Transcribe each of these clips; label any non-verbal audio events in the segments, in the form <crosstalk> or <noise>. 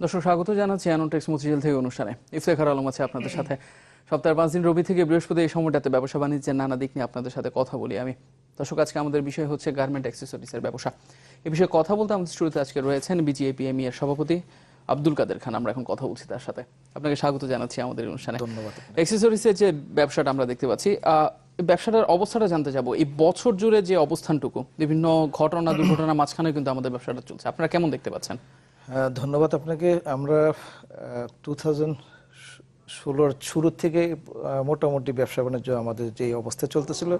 দর্শক, স্বাগত জানাচ্ছি অ্যানোটেক্স মতিঝিল থেকে অনুষ্ঠানে। ইফতেখার আলম আছে আপনাদের সাথে। সপ্তাহের পাঁচ দিন রবি থেকে বৃহস্পতি এই সময়টাতে ব্যবসা বাণিজ্যের নানা দিক নিয়ে আপনাদের সাথে কথা বলি আমি। দর্শক, আজকে আমাদের বিষয় হচ্ছে গার্মেন্ট অ্যাক্সেসরিজের ব্যবসা। এ বিষয়ে কথা বলতে আমাদের স্টুডিওতে আজকে রয়েছেন বিজিএপিএমই এর সভাপতি আব্দুল কাদের খান আমরা এখন কথা বলছি তার সাথে। আপনাকে স্বাগত জানাচ্ছি আমাদের অনুষ্ঠানে। ধন্যবাদ অ্যাক্সেসরিজের যে ব্যবসাটা আমরা দেখতে পাচ্ছি ব্যবসাটার অবস্থাটা জানতে যাব এই বছর জুড়ে যে অবস্থানটুকু বিভিন্ন ঘটনা দুর্ঘটনা মাঝখানে কিন্তু আমাদের ব্যবসাটা চলছে। আপনারা কেমন দেখতে পাচ্ছেন? ধন্যবাদ আপনাকে। আমরা টু থাউজেন্ড ষোলোর শুরুর থেকে মোটামুটি ব্যবসা বাণিজ্য আমাদের যে অবস্থা চলতেছিল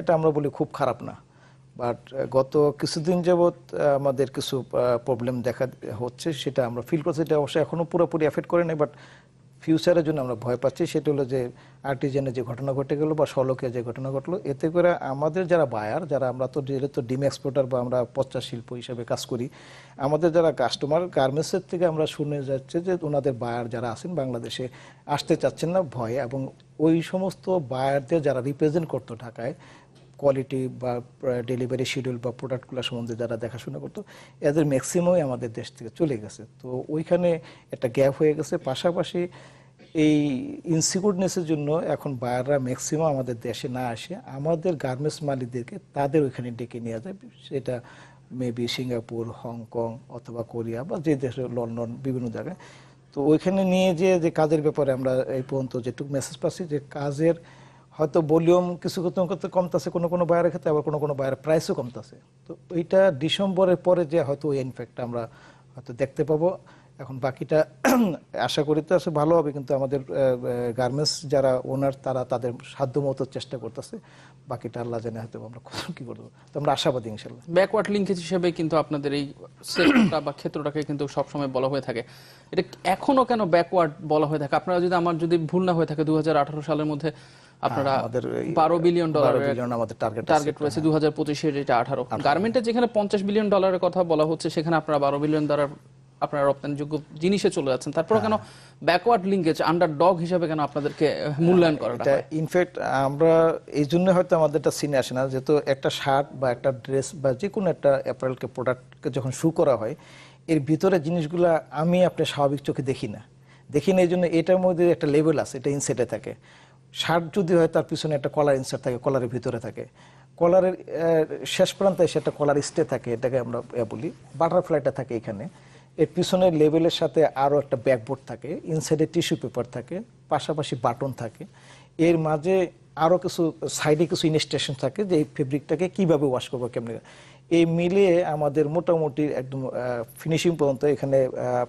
এটা আমরা বলি খুব খারাপ না। বাট গত কিছুদিন যাবৎ আমাদের কিছু প্রবলেম দেখা হচ্ছে, সেটা আমরা ফিল করছি। এটা অবশ্যই এখনও পুরোপুরি এফেক্ট করে নাই বাট ফিউচারের জন্য আমরা ভয় পাচ্ছি। সেটা হলো যে আর্টিজেনের যে ঘটনা ঘটে গেলো বা সলকে যে ঘটনা ঘটলো, এতে করে আমাদের যারা বায়ার যারা আমরা তো যেহেতু ডিম এক্সপোর্টার বা আমরা পচা শিল্প হিসাবে কাজ করি, আমাদের যারা কাস্টমার গার্মেন্টসের থেকে আমরা শুনে যাচ্ছে যে, ওনাদের বায়ার যারা আছেন বাংলাদেশে আসতে চাচ্ছেন না ভয়ে, এবং ওই সমস্ত বায়ারদের যারা রিপ্রেজেন্ট করতো ঢাকায় কোয়ালিটি বা ডেলিভারি শিডিউল বা প্রোডাক্টগুলো সম্বন্ধে যারা দেখাশোনা করতো, এদের ম্যাক্সিমামই আমাদের দেশ থেকে চলে গেছে। তো ওইখানে একটা গ্যাপ হয়ে গেছে। পাশাপাশি এই ইনসিকিউরনেসের জন্য এখন বায়াররা ম্যাক্সিমাম আমাদের দেশে না আসে। আমাদের গার্মেন্টস মালিকদেরকে তাদের ওইখানে ডেকে নিয়ে যায়। সেটা মেবি সিঙ্গাপুর হংকং অথবা কোরিয়া বা যে দেশে লন্ডন বিভিন্ন জায়গায়। তো ওইখানে নিয়ে যে যে কাজের ব্যাপারে আমরা এই পর্যন্ত যেটুকু মেসেজ পাচ্ছি, যে কাজের হয়তো ভলিউম কিছু ক্ষেত্রে কমতেছে, কোনো কোনো বাইরের ক্ষেত্রে আবার কোনো কোনো বাইরের প্রাইসও কমতেছে। তো এইটা ডিসেম্বরের পরে যে হয়তো ওই ইনফ্যাক্টটা আমরা হয়তো দেখতে পাবো। এখন বাকিটা <clears throat> আশা করি তো আসলে ভালো হবে কিন্তু আমাদের গার্মেন্টস যারা ওনার তারা তাদের সাধ্য মতো চেষ্টা করতেছে। বাকিটা আল্লাহ জানে হয়তো আমরা কি করব। তো আমরা আশাবাদী ইনশাল্লাহ ব্যাকওয়ার্ড লিঙ্কেজ হিসেবে কিন্তু আপনাদের এই সেক্টরটা বা ক্ষেত্রটাকে কিন্তু সবসময় বলা হয়ে থাকে। এটা এখনও কেন ব্যাকওয়ার্ড বলা হয়ে থাকে? আপনারা যদি আমার যদি ভুল না হয়ে থাকে দু হাজার আঠারো সালের মধ্যে আপনারা হ্যাঁ, আমাদের এই বারো বিলিয়ন ডলার বারো বিলিয়ন আমাদের টার্গেট টার্গেট রয়েছে দু হাজার পঁচিশের এটা আঠারো। গার্মেন্টের যেখানে পঞ্চাশ বিলিয়ন ডলারের কথা বলা হচ্ছে সেখানে আপনারা বারো বিলিয়ন ডলার আপনারা রপ্তানিযোগ্য জিনিসে চলে যাচ্ছেন। তারপর কেন ব্যাকওয়ার্ড লিঙ্কেজ আন্ডার ডগ হিসাবে কেন আপনাদেরকে মূল্যায়ন করাটা এটা ইনফ্যাক্ট আমরা এই জন্য হয়তো আমাদেরটা সিনে আসে না যেহেতু একটা শার্ট বা একটা ড্রেস বা যে কোনো একটা অ্যাপারেলকে প্রোডাক্টকে যখন শু করা হয় এর ভিতরে জিনিসগুলো আমি আপনার স্বাভাবিক চোখে দেখি না। দেখি না এই জন্য এটার মধ্যে একটা লেভেল আছে এটা ইনসেটে থাকে। শার্ট যদি হয় তার পিছনে একটা কলার ইনসেট থাকে কলারের ভিতরে থাকে। কলারের শেষ প্রান্তে এসে একটা কলার স্টে থাকে এটাকে আমরা বলি। বাটারফ্লাইটা থাকে এখানে। এর পিছনের লেভেলের সাথে আরও একটা ব্যাকবোর্ড থাকে ইনসাইডে টিস্যু পেপার থাকে, পাশাপাশি বাটন থাকে। এর মাঝে আরও কিছু সাইডে কিছু ইনস্টেশন থাকে যে এই ফেব্রিকটাকে কীভাবে ওয়াশ করব, কেমনি এই মিলিয়ে আমাদের মোটামুটি একদম ফিনিশিং পর্যন্ত এখানে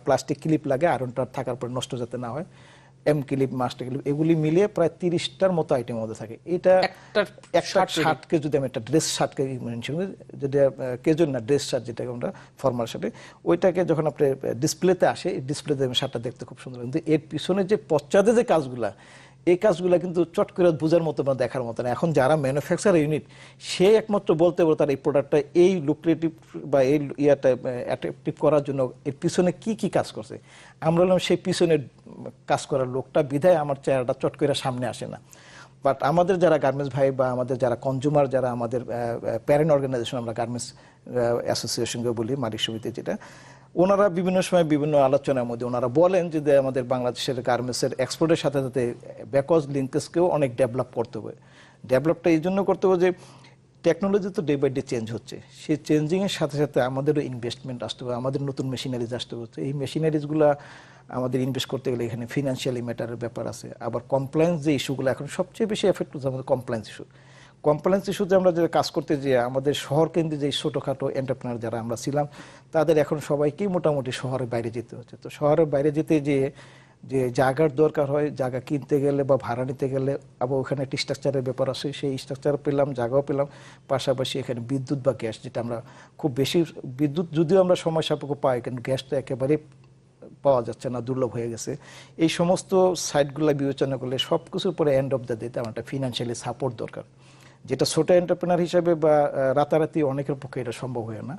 প্লাস্টিক ক্লিপ লাগে আয়রনটা থাকার পর নষ্ট যাতে না হয়। এম ক্লিপ মাস্টার ক্লিপ এগুলি মিলিয়ে প্রায় তিরিশটার মতো আইটেম মধ্যে থাকে। এটা একটা শার্টকে যদি আমি একটা ড্রেস শার্টকে মেনশন করি যেটা কেজন না ড্রেস শার্ট যেটাকে আমরা ফর্মাল শার্টে ওইটাকে যখন আপনি ডিসপ্লেতে আসে ডিসপ্লেতে আমি শার্টটা দেখতে খুব সুন্দর কিন্তু এর পিছনে যে পশ্চাতে যে কাজগুলা এই কাজগুলা কিন্তু চট করে বোঝার মতো বা দেখার মতো না। এখন যারা ম্যানুফ্যাকচার ইউনিট সে একমাত্র বলতে পারবে তার এই প্রোডাক্টটা এই লুক্রেটিভ বা এই ইয়াটা অ্যাট্রাকটিভ করার জন্য এর পিছনে কি কি কাজ করছে? আমরা হলাম সেই পিছনে কাজ করার লোকটা, বিধায় আমার চেহারাটা চট করে সামনে আসে না। বাট আমাদের যারা গার্মেন্টস ভাই বা আমাদের যারা কনজিউমার যারা আমাদের প্যারেন্ট অর্গানাইজেশন আমরা গার্মেন্টস অ্যাসোসিয়েশনকে বলি, মালিক সমিতি যেটা ওনারা বিভিন্ন সময় বিভিন্ন আলোচনার মধ্যে ওনারা বলেন যে আমাদের বাংলাদেশের গার্মেন্টসের এক্সপোর্টের সাথে সাথে ব্যাকজ লিঙ্কেজকেও অনেক ডেভেলপ করতে হবে। ডেভেলপটা এই জন্য করতে হবে যে টেকনোলজি তো ডে বাই ডে চেঞ্জ হচ্ছে। সেই চেঞ্জিংয়ের সাথে সাথে আমাদেরও ইনভেস্টমেন্ট আসতে হবে, আমাদের নতুন মেশিনারিজ আসতে হচ্ছে এই মেশিনারিজগুলো আমাদের ইনভেস্ট করতে গেলে এখানে ফিনান্সিয়ালি ম্যাটারের ব্যাপার আছে। আবার কমপ্লায়েন্স যে ইস্যুগুলো এখন সবচেয়ে বেশি এফেক্ট হচ্ছে আমাদের কমপ্লায়েন্স ইস্যু কমপ্লায়েন্স ইস্যুতে আমরা যে কাজ করতে যে আমাদের শহর কেন্দ্রে যে ছোটোখাটো এন্টারপ্রেনার যারা আমরা ছিলাম, তাদের এখন সবাইকেই মোটামুটি শহরের বাইরে যেতে হচ্ছে। তো শহরের বাইরে যেতে যে যে জায়গার দরকার হয়, জায়গা কিনতে গেলে বা ভাড়া নিতে গেলে, আবার ওখানে একটা স্ট্রাকচারের ব্যাপার আছে, সেই স্ট্রাকচার পেলাম, জায়গাও পেলাম, পাশাপাশি এখানে বিদ্যুৎ বা গ্যাস, যেটা আমরা খুব বেশি, বিদ্যুৎ যদিও আমরা সময় সাপেক্ষ পাই, কিন্তু গ্যাস তো একেবারে পাওয়া যাচ্ছে না, দুর্লভ হয়ে গেছে। এই সমস্ত সাইটগুলো বিবেচনা করলে সব কিছুর পরে এন্ড অফ দ্য ডেতে আমার একটা ফিনান্সিয়ালি সাপোর্ট দরকার। যেটা ছোট এন্টারপ্রেনার হিসেবে বা রাতারাতি অনেকের পক্ষে এটা সম্ভব হয় না।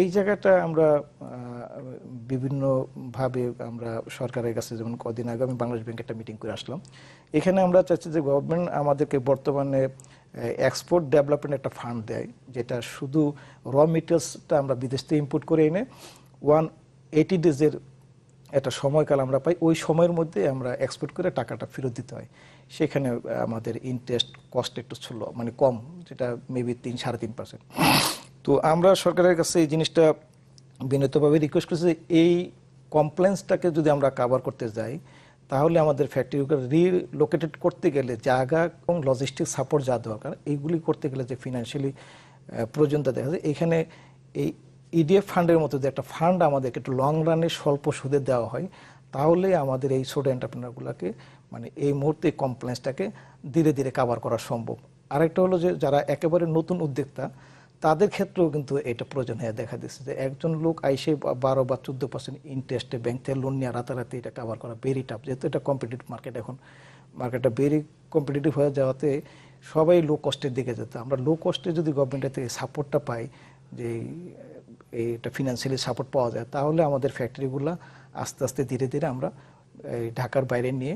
এই জায়গাটা আমরা বিভিন্নভাবে আমরা সরকারের কাছে যেমন কদিন আগে আমি বাংলাদেশ ব্যাংকে একটা মিটিং করে আসলাম। এখানে আমরা চাচ্ছি যে গভর্নমেন্ট আমাদেরকে বর্তমানে এক্সপোর্ট ডেভেলপমেন্ট একটা ফান্ড দেয়, যেটা শুধু র মেটেরিয়ালসটা আমরা বিদেশ থেকে ইম্পোর্ট করে এনে ওয়ান এইটি ডেজের একটা সময়কাল আমরা পাই। ওই সময়ের মধ্যে আমরা এক্সপোর্ট করে টাকাটা ফেরত দিতে হয়। সেখানে আমাদের ইন্টারেস্ট কস্ট একটু ছিল মানে কম, যেটা মেবি তিন, সাড়ে তিন পার্সেন্ট তো আমরা সরকারের কাছে এই জিনিসটা বিনীতভাবে রিকোয়েস্ট করছি এই কমপ্লেন্সটাকে যদি আমরা কাভার করতে যাই, তাহলে আমাদের ফ্যাক্টরিকে রিলোকেটেড করতে গেলে জায়গা এবং লজিস্টিক সাপোর্ট যা দরকার, এইগুলি করতে গেলে যে ফিনান্সিয়ালি প্রয়োজনতা দেখা যায়। এখানে এই ইডিএফ ফান্ডের মতো যে একটা ফান্ড আমাদেরকে একটু লং রানে স্বল্প সুদে দেওয়া হয়, তাহলে আমাদের এই ছোট এন্টারপ্রেনারগুলোকে মানে এই মুহূর্তে কমপ্লেন্সটাকে ধীরে ধীরে কাভার করা সম্ভব। আরেকটা হলো যে, যারা একেবারে নতুন উদ্যোক্তা, তাদের ক্ষেত্রেও কিন্তু এটা প্রয়োজন হয়ে দেখা দিচ্ছে যে, একজন লোক আইসে বারো বা চোদ্দ পার্সেন্ট ইন্টারেস্টে ব্যাংক থেকে লোন নিয়ে রাতারাতি এটা কাভার করা ভেরি টাফ যেহেতু এটা কম্পিটিটিভ মার্কেট এখন। মার্কেটটা ভেরি কম্পিটিটিভ হয়ে যাওয়াতে সবাই লো কস্টের দিকে যেত। আমরা লো কস্টে যদি গভর্নমেন্টের থেকে সাপোর্টটা পাই, যে এইটা ফিনান্সিয়ালি সাপোর্ট পাওয়া যায়, তাহলে আমাদের ফ্যাক্টরিগুলো আস্তে আস্তে ধীরে ধীরে আমরা ঢাকার বাইরে নিয়ে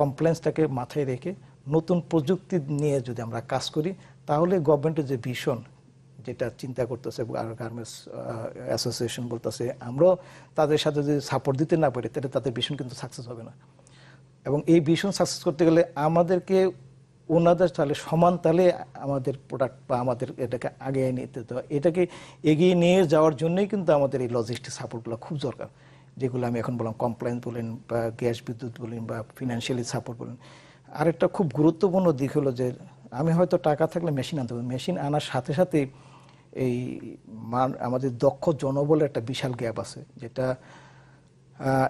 কমপ্লেন্সটাকে মাথায় রেখে নতুন প্রযুক্তি নিয়ে যদি আমরা কাজ করি, তাহলে গভর্নমেন্টের যে ভীষণ যেটা চিন্তা করতেছে আর গার্মেন্টস অ্যাসোসিয়েশন বলতেছে, আমরাও তাদের সাথে যদি সাপোর্ট দিতে না পারি, তাহলে তাদের ভীষণ কিন্তু সাকসেস হবে না। এবং এই ভীষণ সাকসেস করতে গেলে আমাদেরকে ওনাদের তাহলে সমান তালে আমাদের প্রোডাক্ট বা আমাদের এটাকে আগে নিতে হবে। এটাকে এগিয়ে নিয়ে যাওয়ার জন্যই কিন্তু আমাদের এই লজিস্টিক সাপোর্টগুলো খুব দরকার। যেগুলো আমি এখন বললাম কমপ্লেন্স বলেন বা গ্যাস বিদ্যুৎ বলেন বা ফিনান্সিয়ালি সাপোর্ট বলেন। আরেকটা খুব গুরুত্বপূর্ণ দিক হলো যে, আমি হয়তো টাকা থাকলে মেশিন আনতে পারি মেশিন আনার সাথে সাথে এই মান, আমাদের দক্ষ জনবলের একটা বিশাল গ্যাপ আছে, যেটা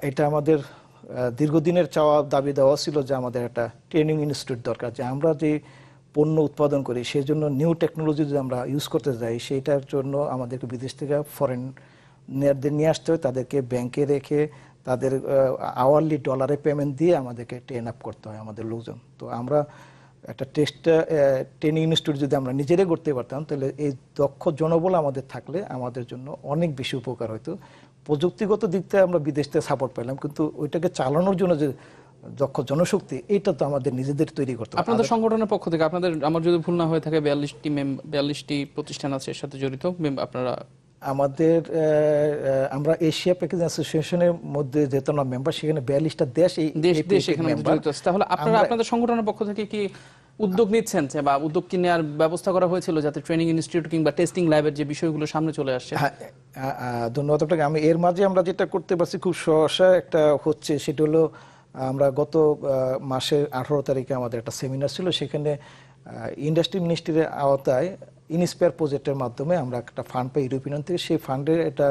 এটা আমাদের দীর্ঘদিনের চাওয়া দাবি দেওয়া ছিল যে আমাদের একটা ট্রেনিং ইনস্টিটিউট দরকার, যে আমরা যে পণ্য উৎপাদন করি সেই জন্য নিউ টেকনোলজি যদি আমরা ইউজ করতে যাই সেইটার জন্য আমাদেরকে বিদেশ থেকে ফরেন নিয়ে আসতে হয় তাদেরকে ব্যাংকে রেখে তাদের আওয়ারলি ডলারে পেমেন্ট দিয়ে আমাদেরকে ট্রেন আপ করতে হয় আমাদের লোকজন। তো আমরা একটা টেস্ট ট্রেনিং ইনস্টিটিউট যদি আমরা নিজেরাই করতে পারতাম তাহলে এই দক্ষ জনবল আমাদের থাকলে আমাদের জন্য অনেক বেশি উপকার হতো প্রযুক্তিগত দিক থেকে আমরা বিদেশ থেকে সাপোর্ট পেলাম কিন্তু ওইটাকে চালানোর জন্য যে দক্ষ জনশক্তি এটা তো আমাদের নিজেদের তৈরি করতে হবে। আপনাদের সংগঠনের পক্ষ থেকে আপনাদের আমার যদি ভুল না হয়ে থাকে বিয়াল্লিশটি বিয়াল্লিশটি প্রতিষ্ঠান আছে এর সাথে জড়িত মেম- আপনারা আমাদের আমরা এশিয়া প্যাকেজ অ্যাসোসিয়েশনের মধ্যে যেহেতু আমরা মেম্বার সেখানে বিয়াল্লিশটা দেশ এই দেশ দেশ এখানে তাহলে আপনারা আপনাদের সংগঠনের পক্ষ থেকে কি উদ্যোগ নিচ্ছেন বা উদ্যোগ কি নেওয়ার ব্যবস্থা করা হয়েছিল যাতে ট্রেনিং ইনস্টিটিউট কিংবা টেস্টিং ল্যাবের যে বিষয়গুলো সামনে চলে আসছে? হ্যাঁ, ধন্যবাদ আপনাকে। আমি এর মাঝে আমরা যেটা করতে পারছি খুব সহসা একটা হচ্ছে সেটা হলো আমরা গত মাসের আঠারো তারিখে আমাদের একটা সেমিনার ছিল সেখানে ইন্ডাস্ট্রি মিনিস্ট্রির আওতায় ইনস্পায়ার প্রজেক্টের মাধ্যমে আমরা একটা ফান্ড পাই ইউরোপিয়ান থেকে সেই ফান্ডের একটা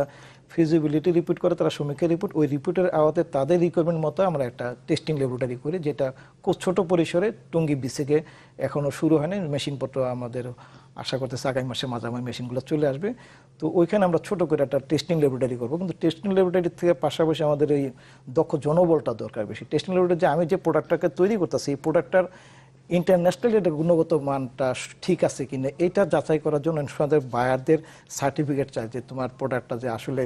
ফিজিবিলিটি রিপোর্ট করে তারা সমীক্ষা রিপোর্ট ওই রিপোর্টের আওয়াতে তাদের রিকোয়ারমেন্ট মতো আমরা একটা টেস্টিং ল্যাবরেটরি করি, যেটা খুব ছোট পরিসরে টুঙ্গি বিসেকে এখনও শুরু হয়নি মেশিনপত্র আমাদের আশা করতেছে আগামী মাসে মাঝামাঝি মেশিনগুলো চলে আসবে। তো ওইখানে আমরা ছোট করে একটা টেস্টিং ল্যাবরেটরি করব, কিন্তু টেস্টিং ল্যাবরেটরির থেকে পাশাপাশি আমাদের এই দক্ষ জনবলটা দরকার বেশি। টেস্টিং ল্যাবরেটরি যে আমি যে প্রোডাক্টটাকে তৈরি করতেছি, এই প্রোডাক্টটার ইন্টারন্যাশনালি এটা গুণগত মানটা ঠিক আছে কিনা, এটা যাচাই করার জন্য আমাদের বায়ারদের সার্টিফিকেট চাই যে তোমার প্রোডাক্টটা যে আসলে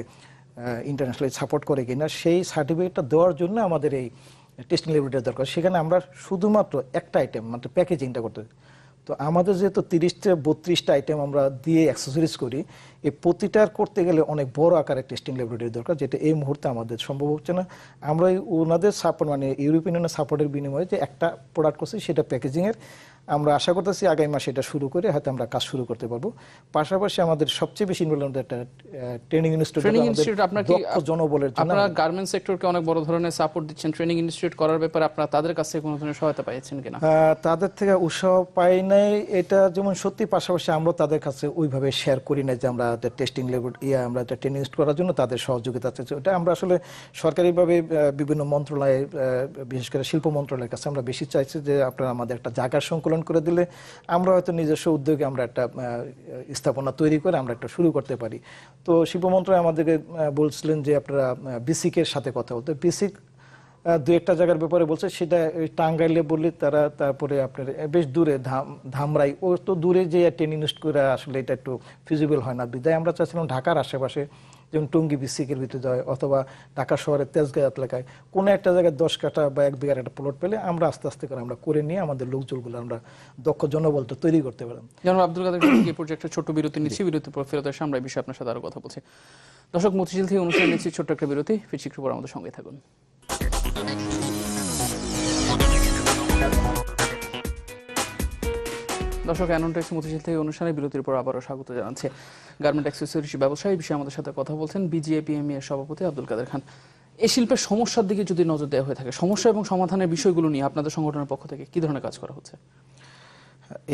ইন্টারন্যাশনালি সাপোর্ট করে কিনা। সেই সার্টিফিকেটটা দেওয়ার জন্য আমাদের এই টেস্টিং ল্যাবরেটরি দরকার। সেখানে আমরা শুধুমাত্র একটা আইটেম মানে প্যাকেজিংটা করতে তো আমাদের যেহেতু তিরিশটা, বত্রিশটা আইটেম আমরা দিয়ে অ্যাক্সেসরিজ করি, এই প্রতিটার করতে গেলে অনেক বড় আকারের টেস্টিং ল্যাবরেটরি দরকার, যেটা এই মুহূর্তে আমাদের সম্ভব হচ্ছে না। আমরা ওনাদের সাপোর্ট মানে ইউরোপিয়ান সাপোর্টের বিনিময়ে যে একটা প্রোডাক্ট করছি, সেটা প্যাকেজিংয়ের আমরা আশা করতেছি আগামী মাসে এটা শুরু করে হয়তো আমরা কাজ শুরু করতে পারব। পাশাপাশি আমাদের সবচেয়ে বেশি ইনভলভ একটা ট্রেনিং ইনস্টিটিউট ট্রেনিং ইনস্টিটিউট আপনার কি জনবলের জন্য আপনারা গার্মেন্টস সেক্টরকে অনেক বড় ধরনের সাপোর্ট দিচ্ছেন। ট্রেনিং ইনস্টিটিউট করার ব্যাপারে আপনারা তাদের কাছ থেকে কোনো ধরনের সহায়তা কিনা? তাদের থেকে উৎসাহ পাই নাই। এটা যেমন সত্যি পাশাপাশি আমরা তাদের কাছে ওইভাবে শেয়ার করি না যে আমরা টেস্টিং লেবল ইয়ে আমরা ট্রেনিং করার জন্য তাদের সহযোগিতা চাইছি। ওটা আমরা আসলে সরকারিভাবে বিভিন্ন মন্ত্রণালয়ে বিশেষ করে শিল্প মন্ত্রণালয়ের কাছে আমরা বেশি চাইছি যে আপনারা আমাদের একটা জায়গার সংকলন করে দিলে আমরা হয়তো নিজস্ব উদ্যোগে আমরা একটা স্থাপনা তৈরি করে আমরা একটা শুরু করতে পারি। তো শিল্প আমাদেরকে বলছিলেন যে আপনারা বিসিকের সাথে কথা বলতে। বিসিক দু একটা জায়গার ব্যাপারে বলছে, সেটা টাঙ্গাইলে বললে তারা তারপরে আপনার বেশ দূরে, ধাম, ধামরাই। ও তো দূরে যে ট্রেন ইনভেস্ট করে আসলে এটা একটু ফিজিবল হয় না। বিদায় আমরা চাচ্ছিলাম ঢাকার আশেপাশে। যেমন টঙ্গি বিসিকের ভিতরে যায় অথবা ঢাকা শহরের তেজগাঁ এলাকায় কোনো একটা জায়গায় দশ কাঠা বা এক বিঘার একটা প্লট পেলে আমরা আস্তে আস্তে করে আমরা করে নিয়ে আমাদের লোকজনগুলো আমরা দক্ষ জনবলটা তৈরি করতে পারলাম। জনাব আব্দুল কাদের এই একটা ছোট্ট বিরতি নিচ্ছি বিরতি পর ফেরত এসে আমরা এই বিষয়ে আপনার সাথে আরও কথা বলছি। দর্শক মতিঝিল থেকে অনুষ্ঠান নিচ্ছি ছোট্ট একটা বিরতি। ফিরছি আমাদের সঙ্গে থাকুন। দর্শক অ্যানন্টেক্স মতিঝিল থেকে অনুষ্ঠানে বিরতির পর আবারও স্বাগত জানাচ্ছে। গার্মেন্ট অ্যাক্সেসরিজ ব্যবসায়ী, বিষয়ে আমাদের সাথে কথা বলছেন বিজিএপিএমই এর সভাপতি আব্দুল কাদের খান। এই শিল্পের সমস্যার দিকে যদি নজর দেওয়া হয়ে থাকে, সমস্যা এবং সমাধানের বিষয়গুলো নিয়ে আপনাদের সংগঠনের পক্ষ থেকে কি ধরনের কাজ করা হচ্ছে?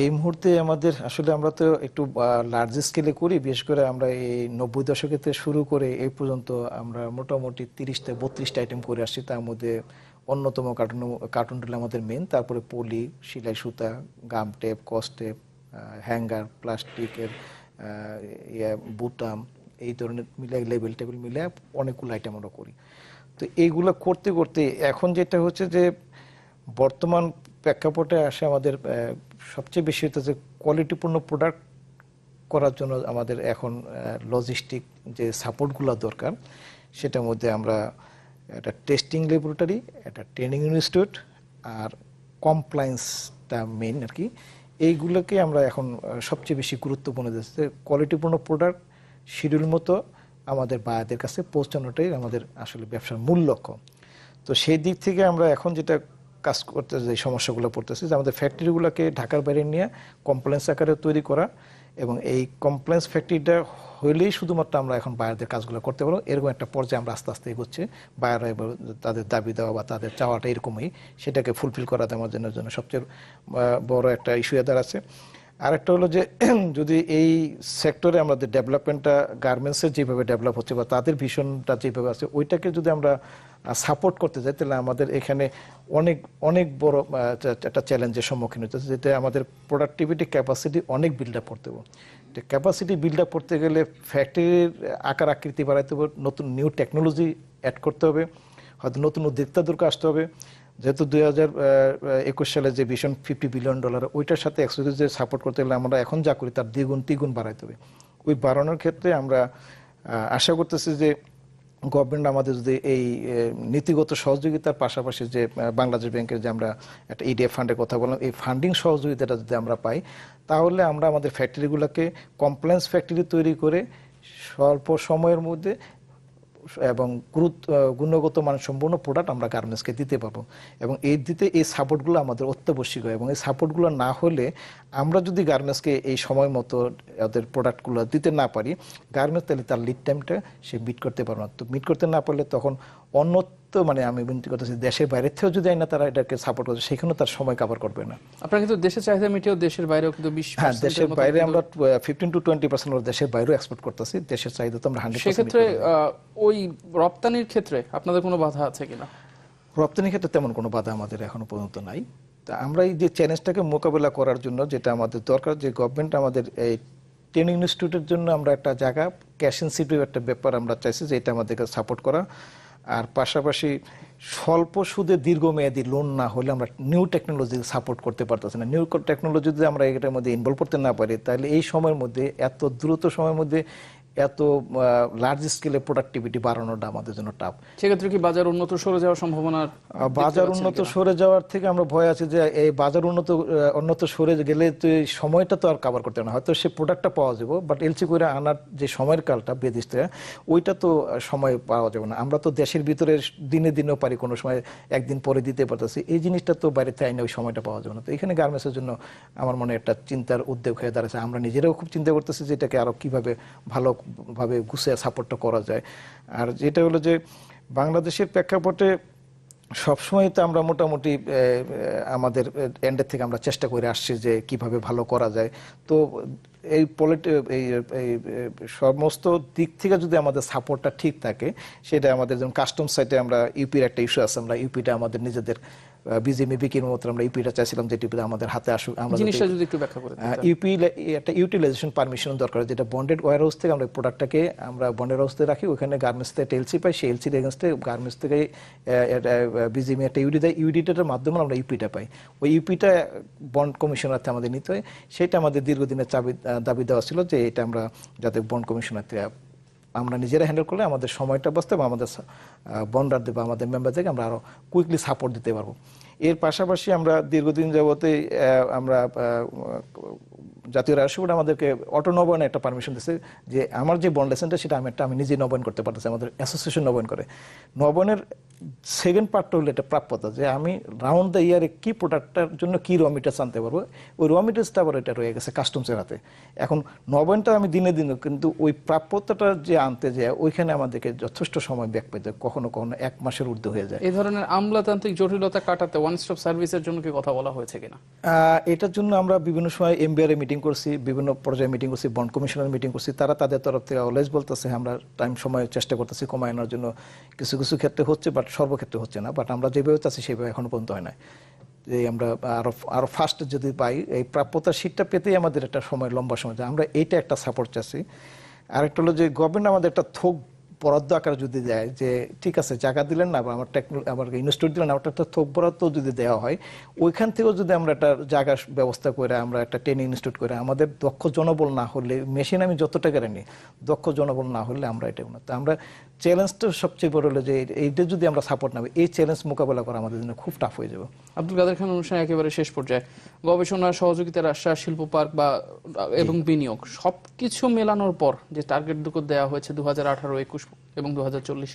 এই মুহূর্তে আমাদের, আসলে আমরা তো একটু লার্জ স্কেলে করি, বিশেষ করে আমরা এই নব্বই দশকে থেকে শুরু করে এই পর্যন্ত আমরা মোটামুটি তিরিশটা, বত্রিশটা আইটেম করে আসছি। তার মধ্যে অন্যতম কার্টুন কার্টুন আমাদের মেন তারপরে পলি, সিলাই সুতা গাম টেপ কস টেপ হ্যাঙ্গার প্লাস্টিকের ইয়া বুটাম এই ধরনের মিলে লেবেল টেবিল মিলে অনেকগুলো আইটেম আমরা করি। তো এইগুলো করতে করতে এখন যেটা হচ্ছে যে বর্তমান প্রেক্ষাপটে আসে আমাদের সবচেয়ে বেশি হচ্ছে কোয়ালিটিপূর্ণ প্রোডাক্ট করার জন্য আমাদের এখন লজিস্টিক যে সাপোর্টগুলো দরকার, সেটার মধ্যে আমরা একটা টেস্টিং ল্যাবরেটরি একটা ট্রেনিং ইনস্টিটিউট আর কমপ্লায়েন্সটা মেইন আর কি। এইগুলোকে আমরা এখন সবচেয়ে বেশি গুরুত্বপূর্ণ দিচ্ছি কোয়ালিটিপূর্ণ প্রোডাক্ট শিডিউল মতো আমাদের বায়াদের কাছে পৌঁছানোটাই আমাদের আসলে ব্যবসার মূল লক্ষ্য। তো সেই দিক থেকে আমরা এখন যেটা কাজ করতে যে সমস্যাগুলো পড়তেছি, যে আমাদের ফ্যাক্টরিগুলোকে ঢাকার বাইরে নিয়ে কমপ্লেন্স আকারে তৈরি করা এবং এই কমপ্লেন্স ফ্যাক্টরিটা হইলেই শুধুমাত্র আমরা এখন বায়ারদের কাজগুলো করতে পারব। এরকম একটা পর্যায়ে আমরা আস্তে আস্তে এগোচ্ছে। এবার তাদের দাবি দেওয়া বা তাদের চাওয়াটা এরকমই, সেটাকে ফুলফিল করা দেওয়ার জন্য জন্য সবচেয়ে বড় একটা ইস্যু দাঁড়াচ্ছে। আরেকটা হলো যে, <clears throat> যদি এই সেক্টরে আমাদের ডেভেলপমেন্টটা গার্মেন্টসের যেভাবে ডেভেলপ হচ্ছে বা তাদের ভীষণটা যেভাবে আছে, ওইটাকে যদি আমরা সাপোর্ট করতে যাই তাহলে আমাদের এখানে অনেক অনেক বড় একটা চ্যালেঞ্জের সম্মুখীন হতে যেটা আমাদের প্রোডাক্টিভিটি ক্যাপাসিটি অনেক বিল্ড আপ করতে হবে। ক্যাপাসিটি বিল্ড আপ করতে গেলে ফ্যাক্টরির আকার আকৃতি বাড়াইতে হবে, নতুন নিউ টেকনোলজি অ্যাড করতে হবে, হয়তো নতুন উদ্যোক্তাদেরকে আসতে হবে। যেহেতু দুই হাজার একুশ সালে যে ভিশন ফিফটি বিলিয়ন ডলার ওইটার সাথে এক্সপোজ যে সাপোর্ট করতে গেলে আমরা এখন যা করি তার দ্বিগুণ, তিগুণ বাড়াইতে হবে। ওই বাড়ানোর ক্ষেত্রে আমরা আশা করতেছি যে গভর্নমেন্ট আমাদের যদি এই নীতিগত সহযোগিতার পাশাপাশি যে বাংলাদেশ ব্যাংকের যে আমরা একটা ইডিএফ ফান্ডের কথা বললাম, এই ফান্ডিং সহযোগিতাটা যদি আমরা পাই, তাহলে আমরা আমাদের ফ্যাক্টরিগুলোকে কমপ্লেন্স ফ্যাক্টরি তৈরি করে স্বল্প সময়ের মধ্যে এবং গুরুত্ব গুণগত মান সম্পূর্ণ প্রোডাক্ট আমরা গার্মেন্টসকে দিতে পারব। এবং এই দিতে এই সাপোর্টগুলো আমাদের অত্যাবশ্যক এবং এই সাপোর্টগুলো না হলে আমরা যদি গার্মেন্টসকে এই সময় মতো ওদের প্রোডাক্টগুলো দিতে না পারি গার্মেন্টস তাহলে তার লিড টাইমটা সে মিট করতে পারবে না। তো মিট করতে না পারলে তখন অন্যত্র মানে আমি বিনতি করতেছি দেশের বাইরের থেকেও যদি না তারা এটাকে সাপোর্ট করছে সেখানেও তার সময় কাভার করবে না। আপনারা কিন্তু দেশের চাহিদা মিটিয়েও দেশের বাইরেও কিন্তু হ্যাঁ দেশের বাইরে আমরা ফিফটিন টু টোয়েন্টি পার্সেন্ট দেশের বাইরেও এক্সপোর্ট করতেছি দেশের চাহিদা তো আমরা হান্ড্রেড সেক্ষেত্রে ওই রপ্তানির ক্ষেত্রে আপনাদের কোনো বাধা আছে কিনা? রপ্তানির ক্ষেত্রে তেমন কোনো বাধা আমাদের এখনও পর্যন্ত নাই। তা আমরা এই যে চ্যালেঞ্জটাকে মোকাবেলা করার জন্য যেটা আমাদের দরকার যে গভর্নমেন্ট আমাদের এই ট্রেনিং ইনস্টিটিউটের জন্য আমরা একটা জায়গা ক্যাশ ইনসিটিভ একটা ব্যাপার আমরা চাইছি যে এটা আমাদেরকে সাপোর্ট করা। আর পাশাপাশি স্বল্প সুদে দীর্ঘমেয়াদী লোন না হলে আমরা নিউ টেকনোলজি সাপোর্ট করতে পারতেছি না। নিউ টেকনোলজি যদি আমরা এটার মধ্যে ইনভলভ করতে না পারি, তাহলে এই সময়ের মধ্যে, এত দ্রুত সময়ের মধ্যে এত লার্জ স্কেলে প্রোডাক্টিভিটি বাড়ানোটা আমাদের জন্য টাফ সেক্ষেত্রে কি বাজার উন্নত সরে যাওয়ার সম্ভাবনা বাজার উন্নত সরে যাওয়ার থেকে আমরা ভয় আছে যে এই বাজার উন্নত উন্নত সরে গেলে তো এই সময়টা তো আর কভার করতে হবে না। হয়তো সে প্রোডাক্টটা পাওয়া যাবে বাট এলসি করে আনার যে সময়ের কালটা বেদিসটা ওইটা তো সময় পাওয়া যাবে না। আমরা তো দেশের ভিতরে দিনে দিনেও পারি কোনো সময় একদিন পরে দিতে পারতেছি। এই জিনিসটা তো বাইরে থেকে ওই সময়টা পাওয়া যাবে না। তো এখানে গার্মেন্টসের জন্য আমার মনে একটা চিন্তার উদ্যোগ হয়ে দাঁড়াচ্ছে। আমরা নিজেরাও খুব চিন্তা করতেছি যে এটাকে আরও কীভাবে ভালোভাবে গুছিয়ে সাপোর্টটা করা যায়। আর যেটা হলো যে বাংলাদেশের প্রেক্ষাপটে সবসময় তো আমরা মোটামুটি আমাদের এন্ডের থেকে আমরা চেষ্টা করে আসছি যে কীভাবে ভালো করা যায়। তো এই পলিটি এই সমস্ত দিক থেকে যদি আমাদের সাপোর্টটা ঠিক থাকে, সেটা আমাদের যেমন কাস্টম সাইটে আমরা ইউপির একটা ইস্যু আছে, আমরা ইউপিটা আমাদের নিজেদের বিকির মতো আমরা ইউপিটা চাইছিলাম যেটি আমাদের হাতে আসুক আমরা জিনিসটা যদি একটু ব্যাখ্যা করে ইউপি একটা ইউটিলাইজেশন পারমিশন দরকার যেটা বন্ডেড ওয়ার হাউস থেকে আমরা প্রোডাক্টটাকে আমরা বন্ডেড হাউস থেকে রাখি ওখানে গার্মেন্টস থেকে এলসি পাই সেই এলসির এগেনস্টে গার্মেন্টস থেকে বিজিএমই একটা ইউডি দেয় ইউডিটার মাধ্যমে আমরা ইউপিটা পাই। ওই ইউপিটা বন্ড কমিশনার থেকে আমাদের নিতে হয় সেটা আমাদের দীর্ঘদিনের চাবি দাবি দেওয়া ছিল যে এটা আমরা যাতে বন্ড কমিশনার থেকে আমরা নিজেরা হ্যান্ডেল করলে আমাদের সময়টা বাঁচতে বা আমাদের বন্ডার দেবে আমাদের মেম্বারদেরকে আমরা আরও কুইকলি সাপোর্ট দিতে পারব। এর পাশাপাশি আমরা দীর্ঘদিন যাবতে আমরা জাতীয় রাজস্ব বোর্ড আমাদেরকে অটো নবায়নে একটা পারমিশন দিচ্ছে যে আমার যে বন্ড লাইসেন্সটা সেটা আমি একটা আমি নিজে নবায়ন করতে পারতেছি আমাদের অ্যাসোসিয়েশন নবায়ন করে। নবায়নের সেকেন্ড পার্টটা হলো এটা প্রাপ্যতা যে আমি রাউন্ড দ্য ইয়ারে কি প্রোডাক্টটার জন্য কি র মিটার্স আনতে পারব ওই র মিটার্সটা আবার এটা রয়ে গেছে কাস্টমসের হাতে। এখন নবায়নটা আমি দিনে দিনে কিন্তু ওই প্রাপ্যতাটা যে আনতে যায় ওইখানে আমাদেরকে যথেষ্ট সময় ব্যাক পেতে কখনো কখনো এক মাসের ঊর্ধ্বে হয়ে যায়। এই ধরনের আমলাতান্ত্রিক জটিলতা কাটাতে ওয়ান স্টপ সার্ভিসের জন্য কি কথা বলা হয়েছে কিনা? এটার জন্য আমরা বিভিন্ন সময় এমবিআর মিটিং করছি, বিভিন্ন পর্যায়ে মিটিং করছি বন্ড কমিশনের মিটিং করছি, তারা তাদের তরফ থেকে অলওয়েজ বলতেছে, আমরা টাইম সময়, চেষ্টা করতেছি কমায় আনার জন্য। কিছু কিছু ক্ষেত্রে হচ্ছে বাট সর্বক্ষেত্রে হচ্ছে না। বাট আমরা যেভাবে চাচ্ছি, সেভাবে এখনও পর্যন্ত হয় না যে আমরা আরও আরও ফার্স্ট যদি পাই, এই প্রাপ্যতার সিটটা পেতেই আমাদের একটা সময়, লম্বা সময় আমরা এইটা একটা সাপোর্ট চাচ্ছি। আরেকটা হলো যে গভর্নমেন্ট আমাদের একটা থোক বরাদ্দ আকারে যদি দেয় যে ঠিক আছে জায়গা দিলেন না বা আমার টেকনোলজি আমার ইনস্টিটিউট দিলেন আমার একটা থোক বরাদ্দ যদি দেওয়া হয় ওইখান থেকেও যদি আমরা একটা জায়গা ব্যবস্থা করে আমরা একটা ট্রেনিং ইনস্টিটিউট করে আমাদের দক্ষ জনবল না হলে মেশিন আমি যত টাকা নিই দক্ষ জনবল না হলে আমরা এটা উন্নত। আমরা চ্যালেঞ্জটা সবচেয়ে বড় হলো যে এই- এইটা যদি আমরা সাপোর্ট না এই চ্যালেঞ্জ মোকাবেলা করা আমাদের জন্য খুব টাফ হয়ে যাবে। আব্দুল কাদের খান অনুষ্ঠান একেবারে শেষ পর্যায়ে গবেষণা সহযোগিতার আশ্বাস শিল্প পার্ক বা এবং বিনিয়োগ সব কিছু মেলানোর পর যে টার্গেট দুটো দেওয়া হয়েছে দু হাজার আঠারো একুশ এবং দু হাজার চল্লিশ।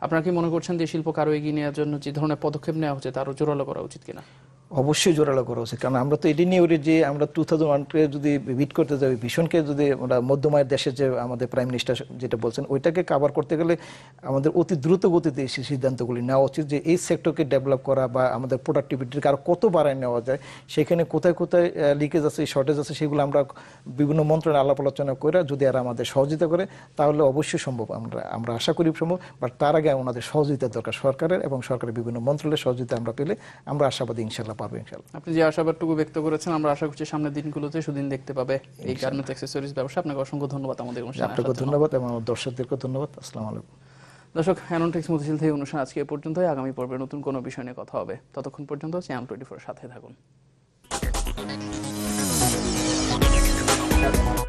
আপনারা কি মনে করছেন যে শিল্প কারও এগিয়ে নেওয়ার জন্য যে ধরনের পদক্ষেপ নেওয়া হচ্ছে তারও জোরালো করা উচিত কিনা? অবশ্যই জোরালো করা উচিত কারণ আমরা তো এটি নিয়ে ওরে যে আমরা টু থাউজেন্ড ওয়ানকে যদি বিট করতে যাই, ভীষণকে যদি আমরা মধ্যমায়ের দেশের যে আমাদের প্রাইম মিনিস্টার যেটা বলছেন, ওইটাকে কাভার করতে গেলে আমাদের অতি দ্রুত গতিতে এই সিদ্ধান্তগুলি নেওয়া উচিত যে এই সেক্টরকে ডেভেলপ করা বা আমাদের প্রোডাক্টিভিটিকে আরও কত বাড়ায় নেওয়া যায়। সেখানে কোথায় কোথায় লিকেজ আছে শর্টেজ আছে, সেগুলো আমরা বিভিন্ন মন্ত্রণালয় আলাপ আলোচনা করে যদি আর আমাদের সহযোগিতা করে, তাহলে অবশ্যই সম্ভব আমরা আমরা আশা করি সম্ভব। বাট তার আগে ওনাদের সহযোগিতা দরকার সরকারের এবং সরকারের বিভিন্ন মন্ত্রণালয়ের সহযোগিতা আমরা পেলে আমরা আশাবাদী ইনশাল্লাহ পাবে ইনশাআল্লাহ। আপনি যে আশাবাদটুকু ব্যক্ত করেছেন আমরা আশা করছি সামনের দিনগুলোতে সুদিন দেখতে পাবে এই গার্মেন্টস অ্যাক্সেসরিজ ব্যবসা। আপনাকে অসংখ্য ধন্যবাদ আমাদের অনুষ্ঠানে আপনাকে ধন্যবাদ এবং আমার দর্শকদেরকে ধন্যবাদ। আসসালামু আলাইকুম। দর্শক অ্যানোনটেক্স মতিশীল থেকে অনুষ্ঠান আজকে পর্যন্ত আগামী পর্বে নতুন কোনো বিষয় নিয়ে কথা হবে। ততক্ষণ পর্যন্ত চ্যাম টোয়েন্টি সাথে থাকুন। Thank you.